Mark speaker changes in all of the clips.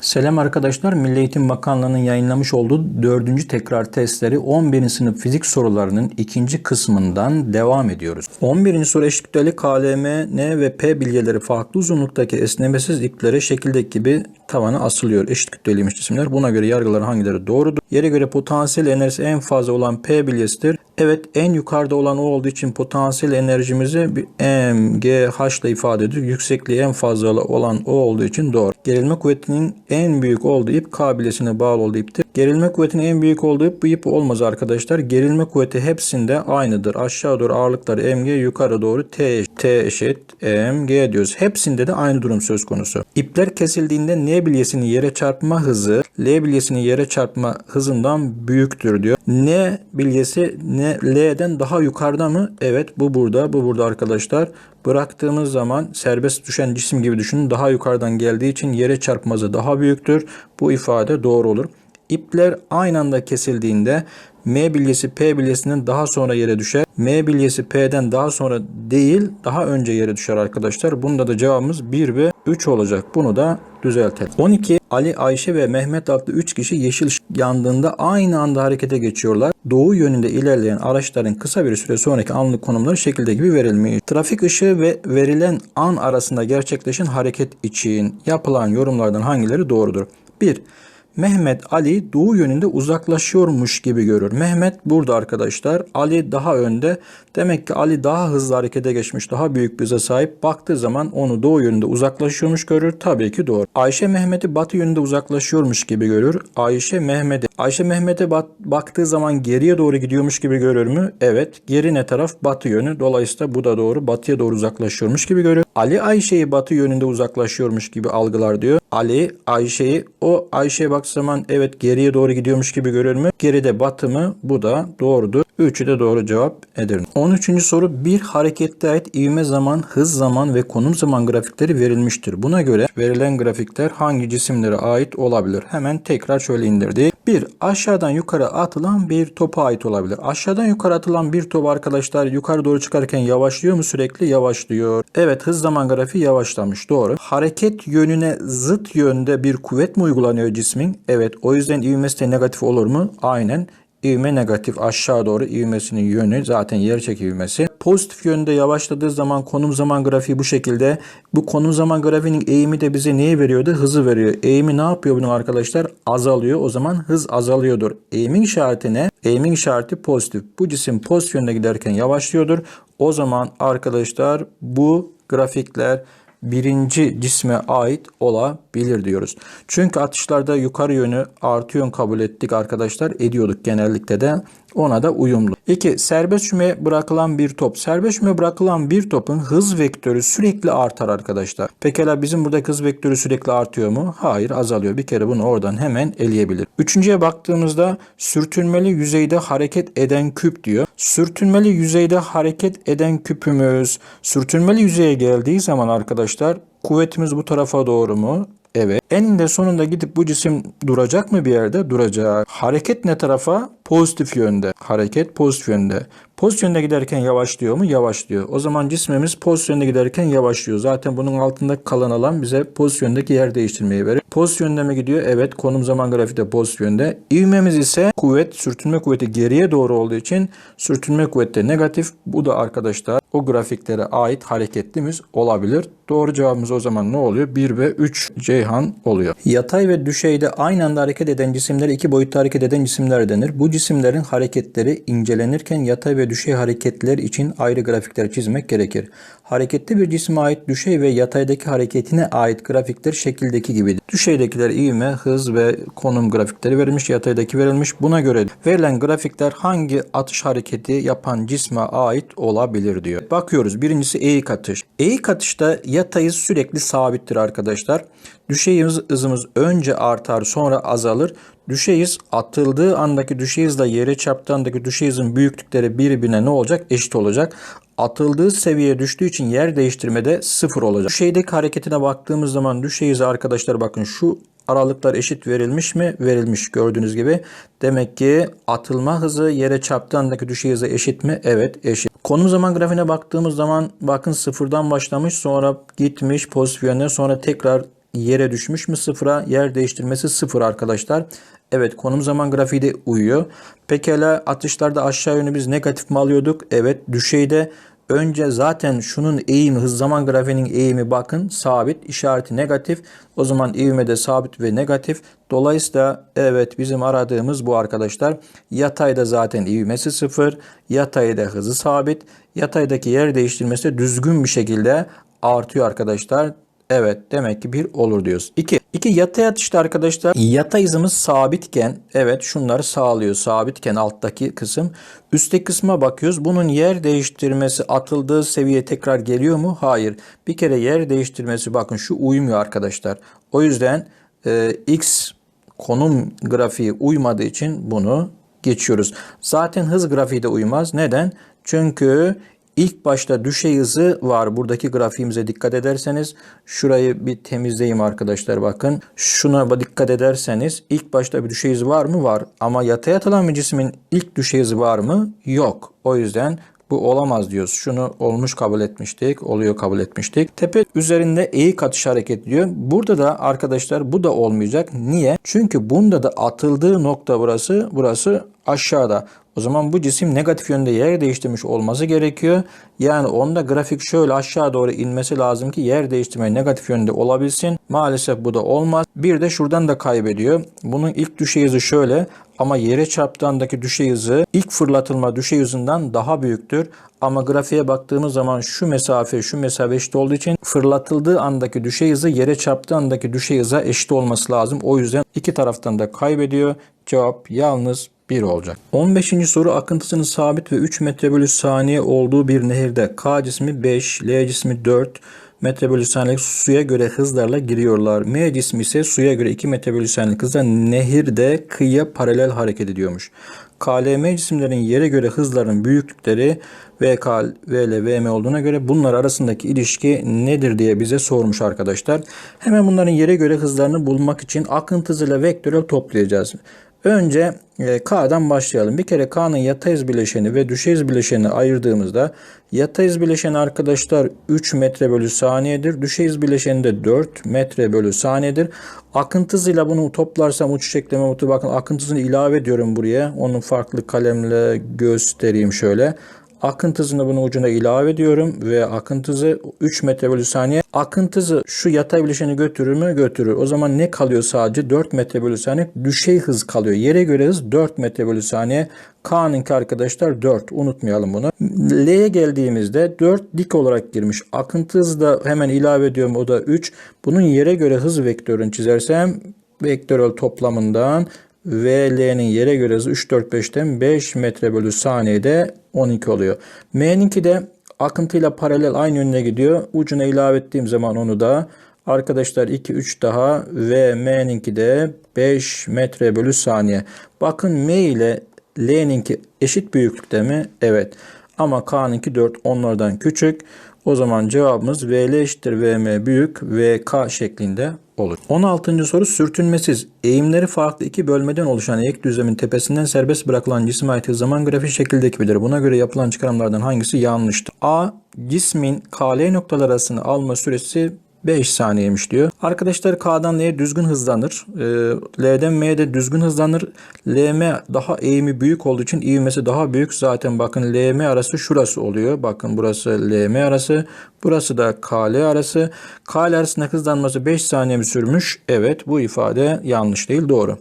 Speaker 1: Selam arkadaşlar. Milli Eğitim Bakanlığı'nın yayınlamış olduğu 4. tekrar testleri 11. sınıf fizik sorularının ikinci kısmından devam ediyoruz. 11. soru eşit kütleli KLM, N ve P bilyeleri farklı uzunluktaki esnemesiz iplere şekildeki gibi tavana asılıyor. Eşit kütleliymiş cisimler. Buna göre yargıların hangileri doğrudur? Yere göre potansiyel enerjisi en fazla olan P bilyesidir. Evet en yukarıda olan o olduğu için potansiyel enerjimizi bir M, G, H ile ifade ediyor. Yüksekliği en fazla olan o olduğu için doğru. Gerilme kuvvetinin en büyük olduğu ip K bilyesine bağlı olduğu iptir. Gerilme kuvvetinin en büyük olduğu ip bu ip olmaz arkadaşlar. Gerilme kuvveti hepsinde aynıdır. Aşağı doğru ağırlıkları MG yukarı doğru T, T eşit MG diyoruz. Hepsinde de aynı durum söz konusu. İpler kesildiğinde N bilyesinin yere çarpma hızı L bilyesinin yere çarpma hızından büyüktür diyor. N bilyesi N, L'den daha yukarıda mı? Evet bu burada bu burada arkadaşlar. Bıraktığımız zaman serbest düşen cisim gibi düşünün. Daha yukarıdan geldiği için yere çarpması daha büyüktür. Bu ifade doğru olur. İpler aynı anda kesildiğinde M bilyesi P bilyesinden daha sonra yere düşer. M bilyesi P'den daha sonra değil daha önce yere düşer arkadaşlar. Bunda da cevabımız 1 ve 3 olacak. Bunu da düzeltelim. 12. Ali, Ayşe ve Mehmet adlı 3 kişi yeşil yandığında aynı anda harekete geçiyorlar. Doğu yönünde ilerleyen araçların kısa bir süre sonraki anlık konumları şekilde gibi verilmiş. Trafik ışığı ve verilen an arasında gerçekleşen hareket için yapılan yorumlardan hangileri doğrudur? 1. Mehmet Ali doğu yönünde uzaklaşıyormuş gibi görür. Mehmet burada arkadaşlar. Ali daha önde. Demek ki Ali daha hızlı harekete geçmiş. Daha büyük bir hıza sahip. Baktığı zaman onu doğu yönünde uzaklaşıyormuş görür. Tabii ki doğru. Ayşe Mehmet'i batı yönünde uzaklaşıyormuş gibi görür. Ayşe Mehmet'i Ayşe Mehmet'e baktığı zaman geriye doğru gidiyormuş gibi görür mü? Evet. Geri ne taraf? Batı yönü. Dolayısıyla bu da doğru. Batıya doğru uzaklaşıyormuş gibi görür. Ali Ayşe'yi batı yönünde uzaklaşıyormuş gibi algılar diyor. Ali Ayşe'yi o Ayşe'ye baktığı zaman evet geriye doğru gidiyormuş gibi görür mü? Geride batı mı? Bu da doğrudur. Üçü de doğru cevap Edirne. 13. soru bir harekette ait ivme zaman, hız zaman ve konum zaman grafikleri verilmiştir. Buna göre verilen grafikler hangi cisimlere ait olabilir? Hemen tekrar şöyle indirdik. 1. Aşağıdan yukarı atılan bir topa ait olabilir. Aşağıdan yukarı atılan bir top arkadaşlar yukarı doğru çıkarken yavaşlıyor mu sürekli? Yavaşlıyor. Evet hız zaman grafiği yavaşlamış. Doğru. Hareket yönüne zıt yönde bir kuvvet mi uygulanıyor cismin? Evet. O yüzden ivmesi de negatif olur mu? Aynen. İvme negatif aşağı doğru ivmesinin yönü zaten yerçek ivmesi. Pozitif yönde yavaşladığı zaman konum zaman grafiği bu şekilde. Bu konum zaman grafiğinin eğimi de bize neyi veriyordu? Hızı veriyor. Eğimi ne yapıyor bunun arkadaşlar? Azalıyor. O zaman hız azalıyordur. Eğimin işareti ne? Eğimin işareti pozitif. Bu cisim pozitif yönde giderken yavaşlıyordur. O zaman arkadaşlar bu grafikler birinci cisme ait olabilir diyoruz. Çünkü atışlarda yukarı yönü artı yön kabul ettik arkadaşlar. Ediyorduk genellikle de. Ona da uyumlu. 2. Serbest şüme bırakılan bir top. Serbest şüme bırakılan bir topun hız vektörü sürekli artar arkadaşlar. Pekala bizim burada hız vektörü sürekli artıyor mu? Hayır azalıyor. Bir kere bunu oradan hemen eleyebilir. Üçüncüye baktığımızda sürtünmeli yüzeyde hareket eden küp diyor. Sürtünmeli yüzeyde hareket eden küpümüz sürtünmeli yüzeye geldiği zaman arkadaşlar kuvvetimiz bu tarafa doğru mu? Evet. Eninde sonunda gidip bu cisim duracak mı bir yerde? Duracak. Hareket ne tarafa? Pozitif yönde. Hareket pozitif yönde. Pozitif yönde giderken yavaşlıyor mu? Yavaşlıyor. O zaman cismimiz pozitif yönde giderken yavaşlıyor. Zaten bunun altında kalan alan bize pozitif yöndeki yer değiştirmeyi verir. Pozitif yönde mi gidiyor? Evet. Konum zaman grafiği de pozitif yönde. İvmemiz ise kuvvet, sürtünme kuvveti geriye doğru olduğu için sürtünme kuvveti de negatif. Bu da arkadaşlar o grafiklere ait hareketlimiz olabilir. Doğru cevabımız o zaman ne oluyor? 1 ve 3 Ceyhan oluyor. Yatay ve düşeyde aynı anda hareket eden cisimlere iki boyutta hareket eden cisimler denir. Bu cisimlerin hareketleri incelenirken yatay ve düşey hareketler için ayrı grafikler çizmek gerekir. Hareketli bir cisme ait düşey ve yataydaki hareketine ait grafikler şekildeki gibidir. Düşeydekiler ivme, hız ve konum grafikleri verilmiş, yataydaki verilmiş. Buna göre verilen grafikler hangi atış hareketi yapan cisme ait olabilir diyor. Bakıyoruz. Birincisi eğik atış. Eğik atışta yatayız sürekli sabittir arkadaşlar. Düşey hızımız önce artar sonra azalır. Düşey hız atıldığı andaki düşey hızla yere çarptığı andaki düşey hızın büyüklükleri birbirine ne olacak? Eşit olacak. Atıldığı seviyeye düştüğü için yer değiştirmede sıfır olacak. Düşeydeki hareketine baktığımız zaman düşey hızı arkadaşlar bakın şu aralıklar eşit verilmiş mi? Verilmiş gördüğünüz gibi. Demek ki atılma hızı yere çarptığı andaki düşey hızı eşit mi? Evet eşit. Konum zaman grafiğine baktığımız zaman bakın sıfırdan başlamış sonra gitmiş pozitif yönde sonra tekrar yere düşmüş mü sıfıra? Yer değiştirmesi sıfır arkadaşlar. Evet konum zaman grafiği de uyuyor. Pekala atışlarda aşağı yönü biz negatif mi alıyorduk? Evet düşeyde önce zaten şunun eğimi hız zaman grafiğinin eğimi bakın sabit işareti negatif. O zaman ivme de sabit ve negatif. Dolayısıyla evet bizim aradığımız bu arkadaşlar. Yatayda zaten ivmesi sıfır. Yatayda hızı sabit. Yataydaki yer değiştirmesi de düzgün bir şekilde artıyor arkadaşlar. Evet demek ki bir olur diyoruz. 2. 2 yatay atışta arkadaşlar yatay hızımız sabitken evet şunları sağlıyor. Sabitken alttaki kısım. Üstteki kısma bakıyoruz. Bunun yer değiştirmesi atıldığı seviye tekrar geliyor mu? Hayır. Bir kere yer değiştirmesi bakın şu uymuyor arkadaşlar. O yüzden e, x konum grafiği uymadığı için bunu geçiyoruz. Zaten hız grafiği de uymaz. Neden? Çünkü İlk başta düşey hızı var. Buradaki grafiğimize dikkat ederseniz şurayı bir temizleyeyim arkadaşlar bakın. Şuna dikkat ederseniz ilk başta bir düşey hızı var mı? Var. Ama yatay atılan bir cismin ilk düşey hızı var mı? Yok. O yüzden bu olamaz diyoruz. Şunu olmuş kabul etmiştik. Oluyor kabul etmiştik. Tepe üzerinde eğik atış hareket ediyor. Burada da arkadaşlar bu da olmayacak. Niye? Çünkü bunda da atıldığı nokta burası. Burası aşağıda. O zaman bu cisim negatif yönde yer değiştirmiş olması gerekiyor. Yani onda grafik şöyle aşağı doğru inmesi lazım ki yer değiştirme negatif yönde olabilsin. Maalesef bu da olmaz. Bir de şuradan da kaybediyor. Bunun ilk düşey hızı şöyle ama yere çarptığındaki düşey hızı ilk fırlatılma düşey hızından daha büyüktür. Ama grafiğe baktığımız zaman şu mesafe şu mesafe eşit olduğu için fırlatıldığı andaki düşey hızı yere çarptığı andaki düşey hıza eşit olması lazım. O yüzden iki taraftan da kaybediyor. Cevap yalnız 1 olacak. 15. soru akıntısının sabit ve 3 metre bölü saniye olduğu bir nehirde K cismi 5, L cismi 4 metre bölü saniyelik suya göre hızlarla giriyorlar. M cismi ise suya göre 2 metre bölü saniyelik hızla nehirde kıyıya paralel hareket ediyormuş. KLM cisimlerin yere göre hızların büyüklükleri VK, VL, VM olduğuna göre bunlar arasındaki ilişki nedir diye bize sormuş arkadaşlar. Hemen bunların yere göre hızlarını bulmak için akıntı hızıyla vektörel toplayacağız. Önce e, K'dan başlayalım. Bir kere K'nın yatay bileşeni ve düşey bileşeni ayırdığımızda yatay bileşeni arkadaşlar 3 metre bölü saniyedir. Düşey bileşeni de 4 metre bölü saniyedir. Akıntı hızıyla bunu toplarsam uçuş ekleme botu bakın akıntı hızını ilave ediyorum buraya. Onu farklı kalemle göstereyim şöyle. Akıntı hızını bunun ucuna ilave ediyorum ve akıntı hızı 3 metre saniye. Akıntı hızı şu yatay bileşeni götürür mü? Götürür. O zaman ne kalıyor sadece? 4 metre saniye düşey hız kalıyor. Yere göre hız 4 metre bölü saniye. K'nınki arkadaşlar 4. Unutmayalım bunu. L'ye geldiğimizde 4 dik olarak girmiş. Akıntı hızı da hemen ilave ediyorum. O da 3. Bunun yere göre hız vektörünü çizersem vektörel toplamından VL'nin yere göre hızı 3, 4, 5'ten 5 metre bölü saniyede 12 oluyor. M'ninki de akıntıyla paralel aynı yönüne gidiyor. Ucuna ilave ettiğim zaman onu da arkadaşlar 2, 3 daha ve M'ninki de 5 metre bölü saniye. Bakın M ile L'ninki eşit büyüklükte mi? Evet. Ama K'ninki 4 onlardan küçük. O zaman cevabımız VL eşittir VM büyük VK şeklinde olur. 16. soru sürtünmesiz. Eğimleri farklı iki bölmeden oluşan eğik düzlemin tepesinden serbest bırakılan cisme ait zaman grafiği şekildekidir. Buna göre yapılan çıkarımlardan hangisi yanlıştır? A. Cismin KL noktalar arasını alma süresi 5 saniyeymiş diyor. Arkadaşlar K'dan L'ye düzgün hızlanır. E, L'den M'ye de düzgün hızlanır. LM daha eğimi büyük olduğu için ivmesi daha büyük. Zaten bakın LM arası şurası oluyor. Bakın burası LM arası. Burası da KL arası. KL arasında hızlanması 5 saniye mi sürmüş? Evet bu ifade yanlış değil doğru.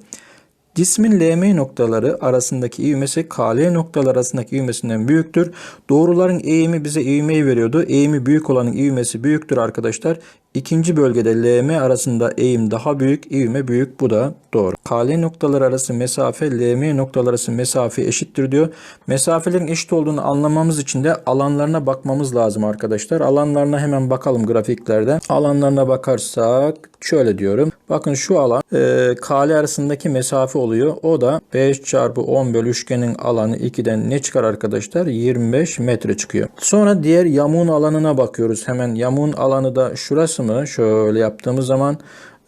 Speaker 1: Cismin LM noktaları arasındaki ivmesi KL noktaları arasındaki ivmesinden büyüktür. Doğruların eğimi bize ivmeyi veriyordu. Eğimi büyük olanın ivmesi büyüktür arkadaşlar. İkinci bölgede LM arasında eğim daha büyük, ivme büyük. Bu da doğru. KL noktaları arası mesafe, LM noktaları arası mesafe eşittir diyor. Mesafelerin eşit olduğunu anlamamız için de alanlarına bakmamız lazım arkadaşlar. Alanlarına hemen bakalım grafiklerde. Alanlarına bakarsak şöyle diyorum. Bakın şu alan e, KL arasındaki mesafe oluyor. O da 5 çarpı 10 bölü üçgenin alanı 2'den ne çıkar arkadaşlar? 25 metre çıkıyor. Sonra diğer yamuğun alanına bakıyoruz. Hemen yamuğun alanı da şurası mı? Şöyle yaptığımız zaman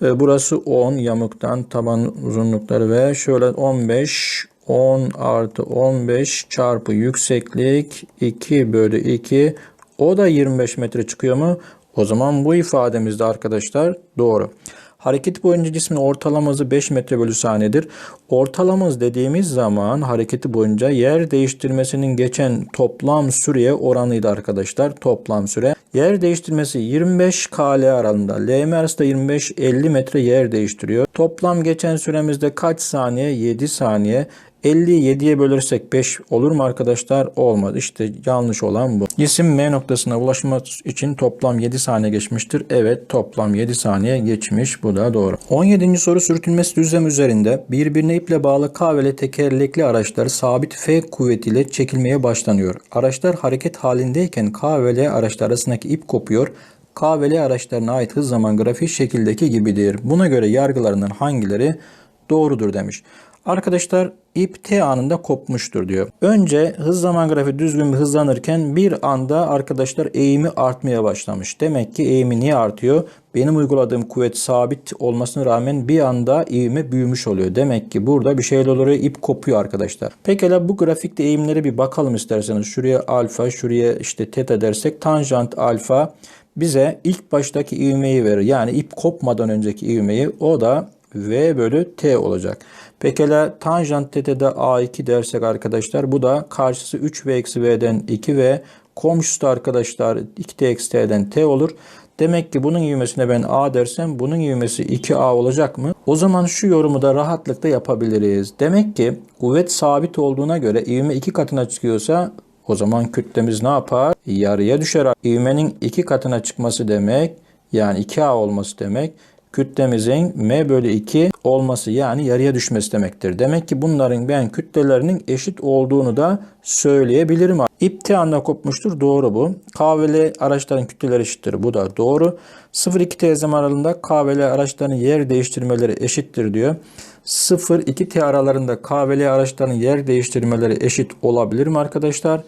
Speaker 1: e, burası 10 yamuktan taban uzunlukları ve şöyle 15 10 artı 15 çarpı yükseklik 2 bölü 2 o da 25 metre çıkıyor mu? O zaman bu ifademizde arkadaşlar doğru. Hareket boyunca cismin ortalama hızı 5 metre bölü saniyedir. Ortalama hız dediğimiz zaman hareketi boyunca yer değiştirmesinin geçen toplam süreye oranıydı arkadaşlar. Toplam süre. Yer değiştirmesi 25 kl aralığında. LM arasında 25-50 metre yer değiştiriyor. Toplam geçen süremizde kaç saniye? 7 saniye. 50'yi 7'ye bölersek 5 olur mu arkadaşlar? Olmaz. İşte yanlış olan bu. Cisim M noktasına ulaşmak için toplam 7 saniye geçmiştir. Evet toplam 7 saniye geçmiş. Bu da doğru. 17. soru sürtünmesi düzlem üzerinde birbirine iple bağlı K ve L tekerlekli araçlar sabit F kuvvetiyle çekilmeye başlanıyor. Araçlar hareket halindeyken K ve L araçlar arasındaki ip kopuyor. K ve L araçlarına ait hız zaman grafiği şekildeki gibidir. Buna göre yargılarından hangileri doğrudur demiş. Arkadaşlar ip T anında kopmuştur diyor. Önce hız zaman grafiği düzgün bir hızlanırken bir anda arkadaşlar eğimi artmaya başlamış. Demek ki eğimi niye artıyor? Benim uyguladığım kuvvet sabit olmasına rağmen bir anda eğimi büyümüş oluyor. Demek ki burada bir şeyler oluyor ip kopuyor arkadaşlar. Pekala bu grafikte eğimlere bir bakalım isterseniz. Şuraya alfa şuraya işte teta dersek tanjant alfa bize ilk baştaki ivmeyi verir. Yani ip kopmadan önceki ivmeyi o da V bölü T olacak. Pekala tanjant teta'da A2 dersek arkadaşlar bu da karşısı 3V eksi V'den 2V komşusu da arkadaşlar 2T eksi T'den T olur. Demek ki bunun ivmesine ben A dersem bunun ivmesi 2A olacak mı? O zaman şu yorumu da rahatlıkla yapabiliriz. Demek ki kuvvet sabit olduğuna göre ivme 2 katına çıkıyorsa o zaman kütlemiz ne yapar? Yarıya düşer. İvmenin 2 katına çıkması demek yani 2A olması demek kütlemizin m bölü 2 olması yani yarıya düşmesi demektir. Demek ki bunların ben kütlelerinin eşit olduğunu da söyleyebilirim. İp T anda kopmuştur. Doğru bu. K ve L araçların kütleleri eşittir. Bu da doğru. 0-2 T zaman aralığında K ve L araçların yer değiştirmeleri eşittir diyor. 0-2 T aralarında K ve L araçların yer değiştirmeleri eşit olabilir mi arkadaşlar?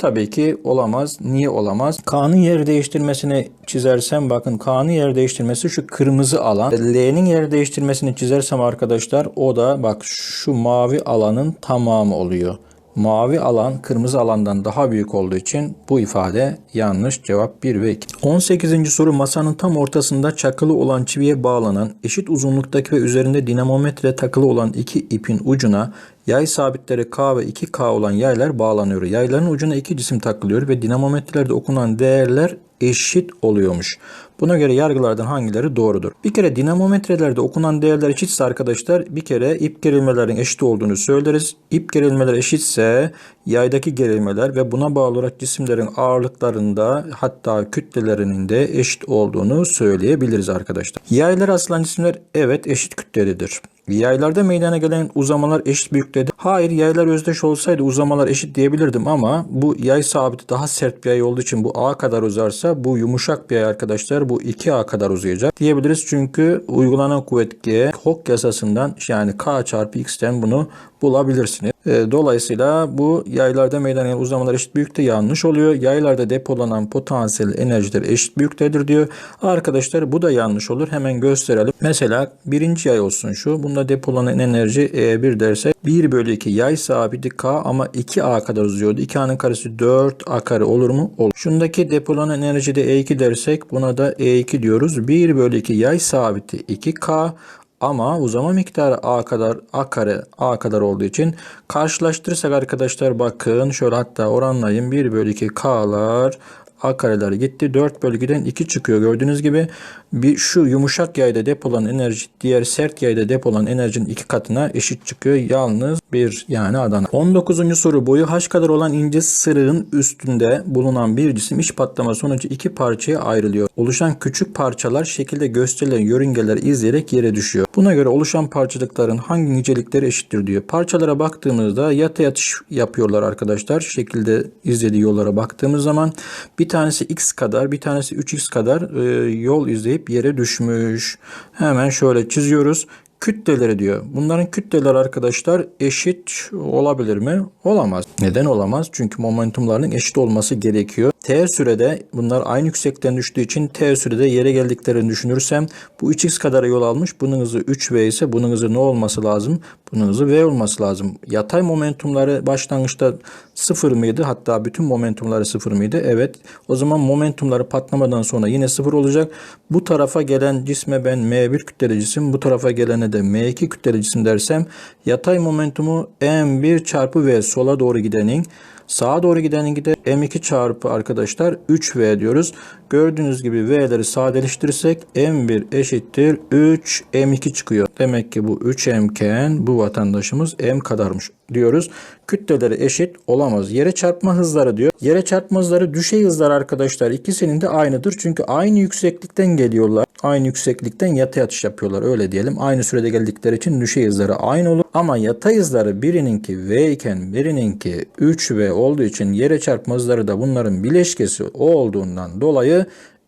Speaker 1: Tabii ki olamaz. Niye olamaz? K'nın yer değiştirmesini çizersem bakın K'nın yer değiştirmesi şu kırmızı alan. L'nin yer değiştirmesini çizersem arkadaşlar o da bak şu mavi alanın tamamı oluyor. Mavi alan kırmızı alandan daha büyük olduğu için bu ifade yanlış. Cevap 1 ve 2. 18. soru masanın tam ortasında çakılı olan çiviye bağlanan eşit uzunluktaki ve üzerinde dinamometre takılı olan iki ipin ucuna yay sabitleri K ve 2K olan yaylar bağlanıyor. Yayların ucuna iki cisim takılıyor ve dinamometrelerde okunan değerler eşit oluyormuş. Buna göre yargılardan hangileri doğrudur? Bir kere dinamometrelerde okunan değerler eşitse arkadaşlar bir kere ip gerilmelerin eşit olduğunu söyleriz. İp gerilmeler eşitse yaydaki gerilmeler ve buna bağlı olarak cisimlerin ağırlıklarında hatta kütlelerinin de eşit olduğunu söyleyebiliriz arkadaşlar. Yaylar asılan cisimler evet eşit kütlelidir. Yaylarda meydana gelen uzamalar eşit büyüklüktedir. Hayır yaylar özdeş olsaydı uzamalar eşit diyebilirdim ama bu yay sabiti daha sert bir yay olduğu için bu A kadar uzarsa bu yumuşak bir yay arkadaşlar bu 2A kadar uzayacak diyebiliriz. Çünkü uygulanan kuvvet G Hooke yasasından yani K çarpı X'ten bunu bulabilirsiniz. E, dolayısıyla bu yaylarda meydana gelen uzamalar eşit büyükte yanlış oluyor. Yaylarda depolanan potansiyel enerjiler eşit büyüktedir diyor. Arkadaşlar bu da yanlış olur. Hemen gösterelim. Mesela birinci yay olsun şu. Bunda depolanan enerji E1 dersek 1 bölü 2 yay sabiti K ama 2A kadar uzuyordu. 2A'nın karesi 4A kare olur mu? Olur. Şundaki depolanan enerji de E2 dersek buna da E2 diyoruz. 1 bölü 2 yay sabiti 2K ama uzama miktarı a kadar a kare a kadar olduğu için karşılaştırırsak arkadaşlar bakın şöyle hatta oranlayayım 1 bölü 2 k'lar a kareler gitti. 4 bölü 2'den 2 çıkıyor. Gördüğünüz gibi bir şu yumuşak yayda depolanan enerji diğer sert yayda depolanan enerjinin iki katına eşit çıkıyor. Yalnız bir yani Adana. 19. soru boyu h kadar olan ince sırığın üstünde bulunan bir cisim iç patlama sonucu iki parçaya ayrılıyor. Oluşan küçük parçalar şekilde gösterilen yörüngeleri izleyerek yere düşüyor. Buna göre oluşan parçacıkların hangi nicelikleri eşittir diyor. Parçalara baktığımızda yata yatış yapıyorlar arkadaşlar. Şekilde izlediği yollara baktığımız zaman bir tanesi x kadar bir tanesi 3x kadar e, yol izleyip yere düşmüş. Hemen şöyle çiziyoruz. Kütleleri diyor. Bunların kütleleri arkadaşlar eşit olabilir mi? Olamaz. Neden olamaz? Çünkü momentumlarının eşit olması gerekiyor. T sürede bunlar aynı yükseklikten düştüğü için T sürede yere geldiklerini düşünürsem bu 3x kadar yol almış. Bunun hızı 3v ise bunun hızı ne olması lazım? Bunun hızı v olması lazım. Yatay momentumları başlangıçta sıfır mıydı? Hatta bütün momentumları sıfır mıydı? Evet. O zaman momentumları patlamadan sonra yine sıfır olacak. Bu tarafa gelen cisme ben m1 kütleli cisim, bu tarafa gelene de m2 kütleli cisim dersem yatay momentumu m1 çarpı v sola doğru gidenin Sağa doğru gidenin de m2 çarpı arkadaşlar 3v diyoruz. Gördüğünüz gibi v'leri sadeleştirirsek m1 eşittir 3 m2 çıkıyor. Demek ki bu 3m iken bu vatandaşımız m kadarmış diyoruz. Kütleleri eşit olamaz. Yere çarpma hızları diyor. Yere çarpma hızları düşey hızlar arkadaşlar. İkisinin de aynıdır. Çünkü aynı yükseklikten geliyorlar. Aynı yükseklikten yatay atış yapıyorlar. Öyle diyelim. Aynı sürede geldikleri için düşey hızları aynı olur. Ama yatay hızları birininki v iken birininki 3v olduğu için yere çarpma hızları da bunların bileşkesi olduğundan dolayı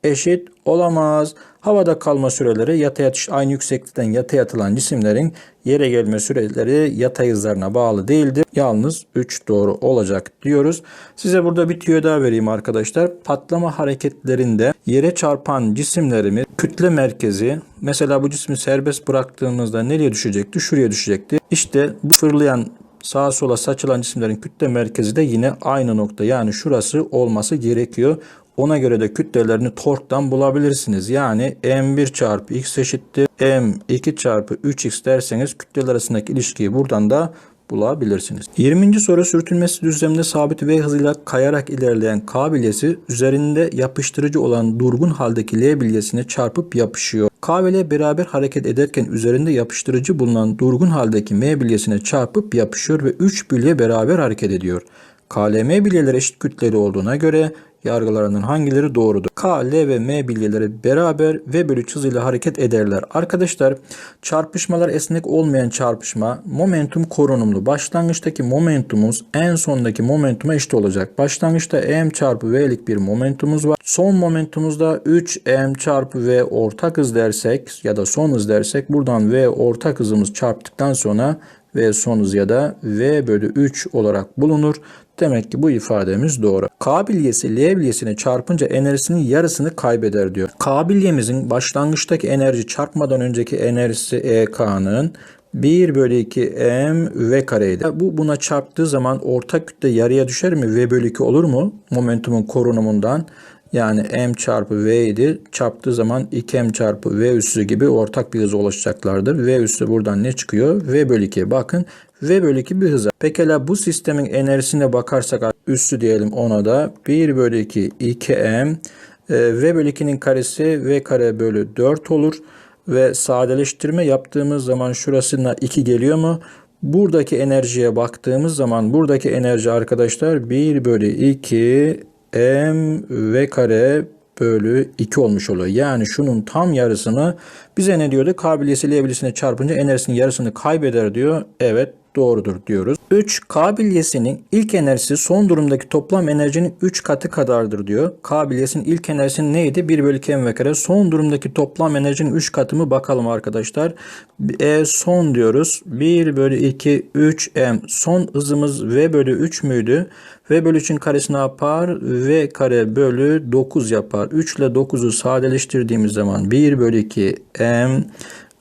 Speaker 1: eşit olamaz. Havada kalma süreleri yatay atış aynı yükseklikten yatay atılan cisimlerin yere gelme süreleri yatay hızlarına bağlı değildir. Yalnız 3 doğru olacak diyoruz. Size burada bir tüyo daha vereyim arkadaşlar. Patlama hareketlerinde yere çarpan cisimlerimiz kütle merkezi mesela bu cismi serbest bıraktığımızda nereye düşecekti? Şuraya düşecekti. İşte bu fırlayan sağa sola saçılan cisimlerin kütle merkezi de yine aynı nokta. Yani şurası olması gerekiyor. Ona göre de kütlelerini torktan bulabilirsiniz. Yani m1 çarpı x eşittir m2 çarpı 3x derseniz kütleler arasındaki ilişkiyi buradan da bulabilirsiniz. 20. soru sürtünmesi düzleminde sabit v hızıyla kayarak ilerleyen K bilyesi üzerinde yapıştırıcı olan durgun haldeki L bilyesine çarpıp yapışıyor. K ve L beraber hareket ederken üzerinde yapıştırıcı bulunan durgun haldeki M bilyesine çarpıp yapışıyor ve 3 bilye beraber hareket ediyor. KLM bilyeleri eşit kütleli olduğuna göre yargılarının hangileri doğrudur? K, L ve M bilyeleri beraber V bölü hızıyla hareket ederler. Arkadaşlar çarpışmalar esnek olmayan çarpışma momentum korunumlu. Başlangıçtaki momentumumuz en sondaki momentuma eşit olacak. Başlangıçta M çarpı V'lik bir momentumumuz var. Son momentumuzda 3M çarpı V ortak hız dersek ya da son hız dersek buradan V ortak hızımız çarptıktan sonra V son hız ya da V bölü 3 olarak bulunur. Demek ki bu ifademiz doğru. K bilyesi L bilyesine çarpınca enerjisinin yarısını kaybeder diyor. K bilyemizin başlangıçtaki enerji çarpmadan önceki enerjisi EK'nın 1 bölü 2 m v kareydi. Bu buna çarptığı zaman ortak kütle yarıya düşer mi? V bölü 2 olur mu? Momentumun korunumundan. Yani m çarpı v idi. Çarptığı zaman 2m çarpı v üssü gibi ortak bir hıza ulaşacaklardır. V üssü buradan ne çıkıyor? v bölü 2. Bakın v bölü 2 bir hıza. Pekala bu sistemin enerjisine bakarsak üssü diyelim ona da 1 bölü 2 2m e, v bölü 2'nin karesi v kare bölü 4 olur. Ve sadeleştirme yaptığımız zaman şurasına 2 geliyor mu? Buradaki enerjiye baktığımız zaman buradaki enerji arkadaşlar 1 bölü 2 m v kare bölü 2 olmuş oluyor. Yani şunun tam yarısını bize ne diyordu? Kabiliyesi L çarpınca enerjisinin yarısını kaybeder diyor. Evet doğrudur diyoruz. 3 K bilyesinin ilk enerjisi son durumdaki toplam enerjinin 3 katı kadardır diyor. K bilyesinin ilk enerjisi neydi? 1 bölü 2 m kare. Son durumdaki toplam enerjinin 3 katı mı bakalım arkadaşlar. E son diyoruz. 1 bölü 2 3 m. Son hızımız v bölü 3 müydü? v bölü 3'ün karesi ne yapar? v kare bölü 9 yapar. 3 ile 9'u sadeleştirdiğimiz zaman 1 bölü 2 m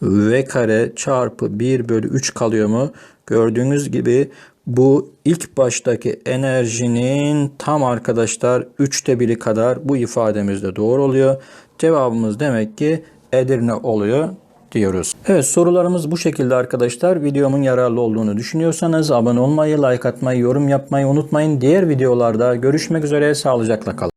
Speaker 1: v kare çarpı 1 bölü 3 kalıyor mu? Gördüğünüz gibi bu ilk baştaki enerjinin tam arkadaşlar 3'te 1'i kadar bu ifademizde doğru oluyor. Cevabımız demek ki Edirne oluyor diyoruz. Evet sorularımız bu şekilde arkadaşlar. Videomun yararlı olduğunu düşünüyorsanız abone olmayı, like atmayı, yorum yapmayı unutmayın. Diğer videolarda görüşmek üzere. Sağlıcakla kalın.